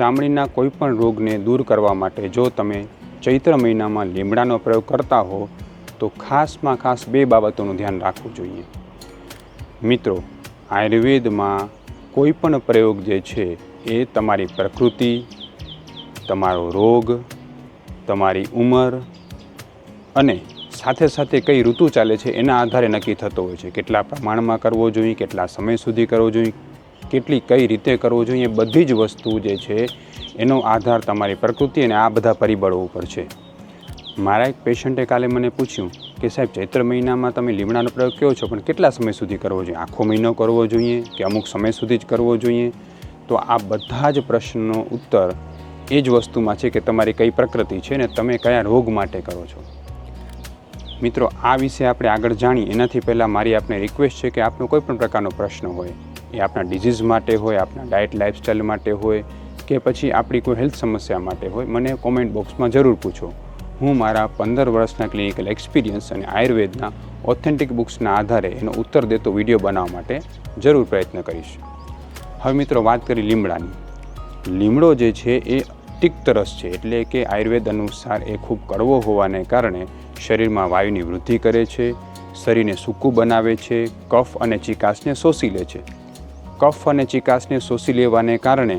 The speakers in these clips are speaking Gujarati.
ચામડીના કોઈપણ રોગને દૂર કરવા માટે જો તમે ચૈત્ર મહિનામાં લીમડાનો પ્રયોગ કરતા હો, તો ખાસમાં ખાસ બે બાબતોનું ધ્યાન રાખવું જોઈએ. મિત્રો, આયુર્વેદમાં કોઈપણ પ્રયોગ જે છે, એ તમારી પ્રકૃતિ, તમારો રોગ, તમારી ઉંમર અને સાથે સાથે કઈ ઋતુ ચાલે છે, એના આધારે નક્કી થતો હોય છે. કેટલા પ્રમાણમાં કરવો જોઈએ, કેટલા સમય સુધી કરવો જોઈએ કેટલી કઈ રીતે કરવો જોઈએ, બધી જ વસ્તુ જે છે, એનો આધાર તમારી પ્રકૃતિ અને આ બધા પરિબળો ઉપર છે. મારા એક પેશન્ટે કાલે મને પૂછ્યું કે સાહેબ, ચૈત્ર મહિનામાં તમે લીમડાનો પ્રયોગ કયો છો? પણ કેટલા સમય સુધી કરવો જોઈએ? આખો મહિનો કરવો જોઈએ કે અમુક સમય સુધી જ કરવો જોઈએ? તો આ બધા જ પ્રશ્નનો ઉત્તર એ જ વસ્તુમાં છે કે તમારી કઈ પ્રકૃતિ છે ને તમે કયા રોગ માટે કરો છો. મિત્રો, આ વિશે આપણે આગળ જાણી એનાથી પહેલાં મારી આપને રિક્વેસ્ટ છે કે આપનો કોઈ પણ પ્રકારનો પ્રશ્ન હોય એ આપણા ડિઝીઝ માટે હોય, આપણા ડાયટ લાઇફસ્ટાઈલ માટે હોય કે પછી આપણી કોઈ હેલ્થ સમસ્યા માટે હોય, મને કોમેન્ટ બોક્સમાં જરૂર પૂછો. હું મારા પંદર વર્ષના ક્લિનિકલ એક્સપિરિયન્સ અને આયુર્વેદના ઓથેન્ટિક બુક્સના આધારે એનો ઉત્તર દેતો વીડિયો બનાવવા માટે જરૂર પ્રયત્ન કરીશ. હવે મિત્રો વાત કરી લીમડાની. લીમડો જે છે એ તિક્ત રસ છે, એટલે કે આયુર્વેદ અનુસાર એ ખૂબ કડવો હોવાને કારણે શરીરમાં વાયુની વૃદ્ધિ કરે છે, શરીરને સૂકું બનાવે છે, કફ અને ચિકાસને શોષી લે છે. કફ અને ચિકાસને શોષી લેવાને કારણે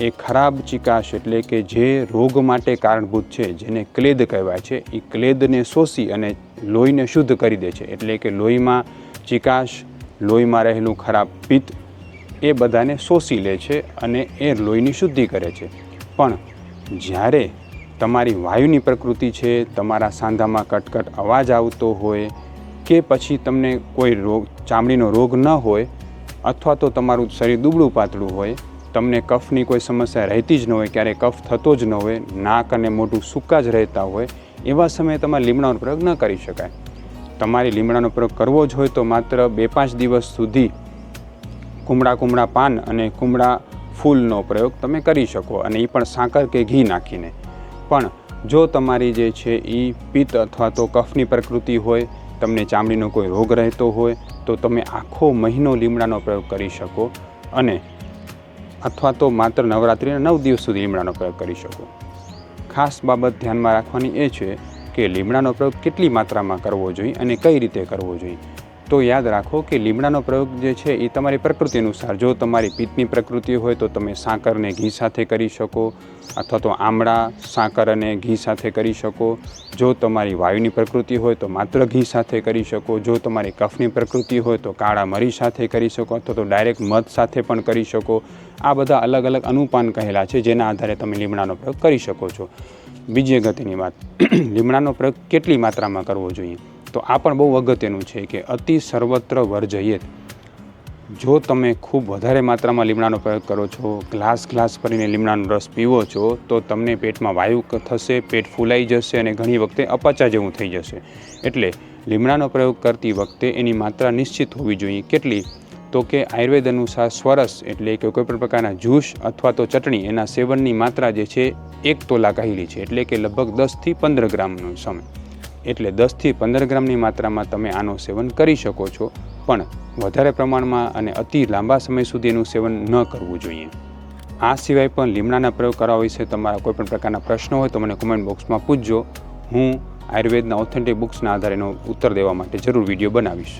એ ખરાબ ચિકાશ એટલે કે જે રોગ માટે કારણભૂત છે, જેને ક્લેદ કહેવાય છે, એ ક્લેદને શોષી અને લોહીને શુદ્ધ કરી દે છે. એટલે કે લોહીમાં ચિકાશ લોહીમાં રહેલું ખરાબ પિત્ત એ બધાને શોષી લે છે અને એ લોહીની શુદ્ધિ કરે છે. પણ જ્યારે તમારી વાયુની પ્રકૃતિ છે, તમારા સાંધામાં કટકટ અવાજ આવતો હોય કે પછી તમને કોઈ રોગ, ચામડીનો રોગ ન હોય અથવા તો તમારું શરીર દુબળું પાતળું હોય, તમને કફની કોઈ સમસ્યા રહેતી જ ન હોય, ક્યારેય કફ થતો જ ન હોય, નાક અને મોઢું સૂકા જ રહેતા હોય, એવા સમયે તમારે લીમડાનો પ્રયોગ ન કરી શકાય. તમારે લીમડાનો પ્રયોગ કરવો જ હોય તો માત્ર બે પાંચ દિવસ સુધી કુમળા કુમળા પાન અને કુમળા ફૂલનો પ્રયોગ તમે કરી શકો અને એ પણ સાકર કે ઘી નાખીને. પણ જો તમારી જે છે એ પિત્ત અથવા તો કફની પ્રકૃતિ હોય તમને ચામડીનો કોઈ રોગ રહેતો હોય, તો તમે આખો મહિનો લીમડાનો પ્રયોગ કરી શકો અને અથવા તો માત્ર નવરાત્રિના નવ દિવસ સુધી લીમડાનો પ્રયોગ કરી શકો. ખાસ બાબત ધ્યાનમાં રાખવાની એ છે કે લીમડાનો પ્રયોગ કેટલી માત્રામાં કરવો જોઈએ અને કઈ રીતે કરવો જોઈએ. તો યાદ રાખો કે લીમડાનો પ્રયોગ જે છે એ તમારી પ્રકૃતિ અનુસાર. જો તમારી પિત્તની પ્રકૃતિ હોય તો તમે સાકરને ઘી સાથે કરી શકો, અથવા તો આમળા, સાકર અને ઘી સાથે કરી શકો. જો તમારી વાયુની પ્રકૃતિ હોય તો માત્ર ઘી સાથે કરી શકો. જો તમારી કફની પ્રકૃતિ હોય તો કાળા મરી સાથે કરી શકો, અથવા તો ડાયરેક્ટ મધ સાથે પણ કરી શકો. આ બધા અલગ અલગ અનુપાન કહેલા છે, જેના આધારે તમે લીમડાનો પ્રયોગ કરી શકો છો. બીજી ગતિની વાત. લીમડાનો પ્રયોગ કેટલી માત્રામાં કરવો જોઈએ? તો આ પણ બહુ અગત્યનું છે કે અતિ સર્વત્ર વર્જયે જો તમે ખૂબ વધારે માત્રામાં લીમડાનો પ્રયોગ કરો છો, ગ્લાસ ગ્લાસ ભરીને લીમડાનો રસ પીવો છો, તો તમને પેટમાં વાયુ થશે, પેટ ફૂલાઈ જશે અને ઘણી વખતે અપચા જેવું થઈ જશે. એટલે લીમડાનો પ્રયોગ કરતી વખતે એની માત્રા નિશ્ચિત હોવી જોઈએ. કેટલી? તો કે આયુર્વેદ અનુસાર સ્વરસ એટલે કે કોઈ પણ પ્રકારના જ્યુસ અથવા તો ચટણી, એના સેવનની માત્રા જે છે, એક તોલા કહેલી છે. એટલે કે લગભગ દસથી પંદર ગ્રામનો સમય. એટલે દસથી પંદર ગ્રામની માત્રામાં તમે આનું સેવન કરી શકો છો, પણ વધારે પ્રમાણમાં અને અતિ લાંબા સમય સુધી એનું સેવન ન કરવું જોઈએ. આ સિવાય પણ લીમડાના પ્રયોગ કરવા વિશે તમારા કોઈપણ પ્રકારના પ્રશ્નો હોય તો મને કોમેન્ટ બોક્સમાં પૂછજો. હું આયુર્વેદના ઓથેન્ટિક બુક્સના આધારે એનો ઉત્તર દેવા માટે જરૂર વીડિયો બનાવીશ.